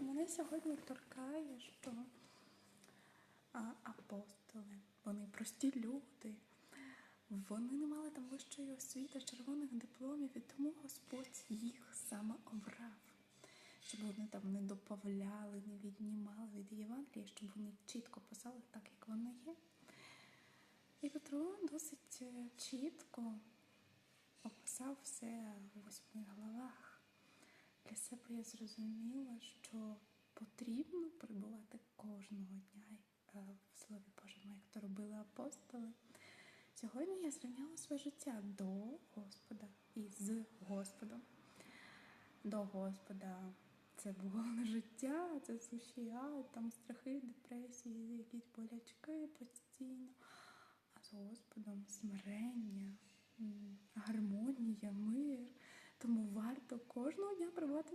Мене сьогодні торкає, що апостоли, вони прості люди, вони не мали там вищої освіти, червоних дипломів, і тому Господь їх саме обрав, щоб вони там не добавляли, не віднімали від Євангелія, щоб вони чітко писали так, як воно є. І Петро досить е, чітко описав все у восьми главах. Для я зрозуміла, що потрібно перебувати кожного дня е, в Слові Божому, як то робили апостоли. Сьогодні я зрівняла своє життя до Господа і з Господом. До Господа це було не життя, це суші, а там страхи, депресії, якісь болячки постійно. А з Господом смирення, кожного дня прибувати